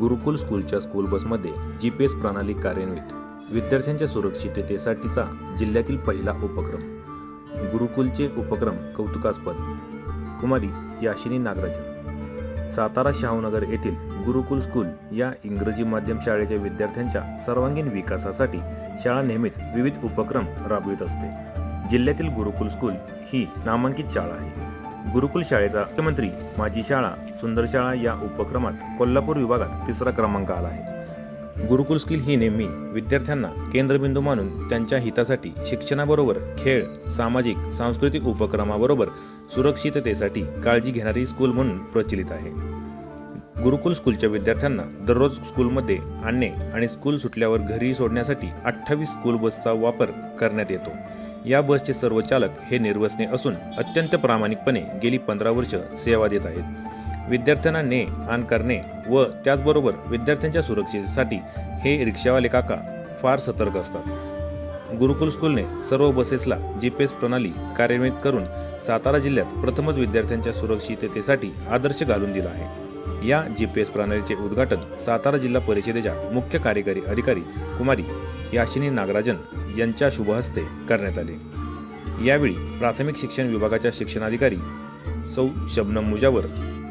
गुरुकुल स्कूलच्या स्कूल बसमध्ये G P S प्रणाली कार्यान्वित. विद्यार्थ्यांच्या सुरक्षिततेसाठीचा जिल्ह्यातील पहिला उपक्रम. गुरुकुलचे उपक्रम कौतुकास्पद. कुमारी याशिनी नागराजन. सातारा शाहूनगर येथील गुरुकुल स्कूल या इंग्रजी माध्यम शाळेच्या विद्यार्थ्यांच्या सर्वांगीण विकासासाठी शाळा नेहमीच विविध उपक्रम राबवित असते. जिल्ह्यातील गुरुकुल स्कूल ही नामांकित शाळा आहे. गुरुकुल शाळेचा मुख्यमंत्री माझी शाळा सुंदर शाळा या उपक्रमात कोल्हापूर विभागात तिसरा क्रमांक आला आहे. गुरुकुल स्किल ही नेहमी विद्यार्थ्यांना केंद्रबिंदू मानून त्यांच्या हितासाठी शिक्षणाबरोबर खेळ सामाजिक सांस्कृतिक उपक्रमाबरोबर सुरक्षिततेसाठी काळजी घेणारी स्कूल म्हणून प्रचलित आहे. गुरुकुल स्कूलच्या विद्यार्थ्यांना दररोज स्कूलमध्ये आणणे आणि स्कूल सुटल्यावर घरी सोडण्यासाठी अठ्ठावीस स्कूल बसचा वापर करण्यात येतो. या बसचे सर्व चालक हे निर्वसने असून अत्यंत प्रामाणिकपणे गेली पंधरा वर्ष सेवा देत आहेत. विद्यार्थ्यांना ने आण करणे व त्याचबरोबर विद्यार्थ्यांच्या सुरक्षेसाठी हे रिक्षावाले काका फार सतर्क असतात. गुरुकुल स्कूलने सर्व बसेसला जी पी एस प्रणाली कार्यान्वित करून सातारा जिल्ह्यात प्रथमच विद्यार्थ्यांच्या सुरक्षिततेसाठी आदर्श घालून दिला आहे. या जी पी एस प्रणालीचे उद्घाटन सातारा जिल्हा परिषदेच्या मुख्य कार्यकारी अधिकारी कुमारी याशिनी नागराजन यांच्या शुभहस्ते करण्यात आले. यावेळी प्राथमिक शिक्षण विभागाच्या शिक्षणाधिकारी सौ. शबनम मुजावर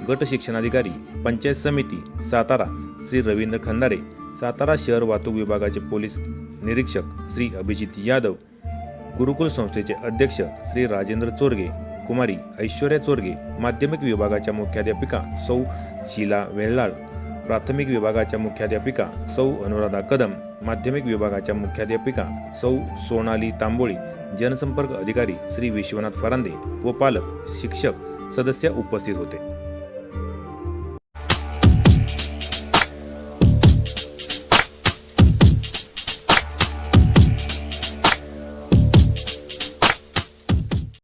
गट शिक्षणाधिकारी पंचायत समिती सातारा श्री रवींद्र खंदारे सातारा शहर वाहतूक विभागाचे पोलीस निरीक्षक श्री अभिजित यादव गुरुकुल संस्थेचे अध्यक्ष श्री राजेंद्र चोरगे कुमारी ऐश्वर्या चोरगे माध्यमिक विभागाच्या मुख्याध्यापिका सौ. शीला वेल्लाळ प्राथमिक विभागाच्या मुख्याध्यापिका सौ अनुराधा कदम माध्यमिक विभागाच्या मुख्याध्यापिका सौ सोनाली तांबोळी जनसंपर्क अधिकारी श्री विश्वनाथ फरांदे व पालक शिक्षक सदस्य उपस्थित होते.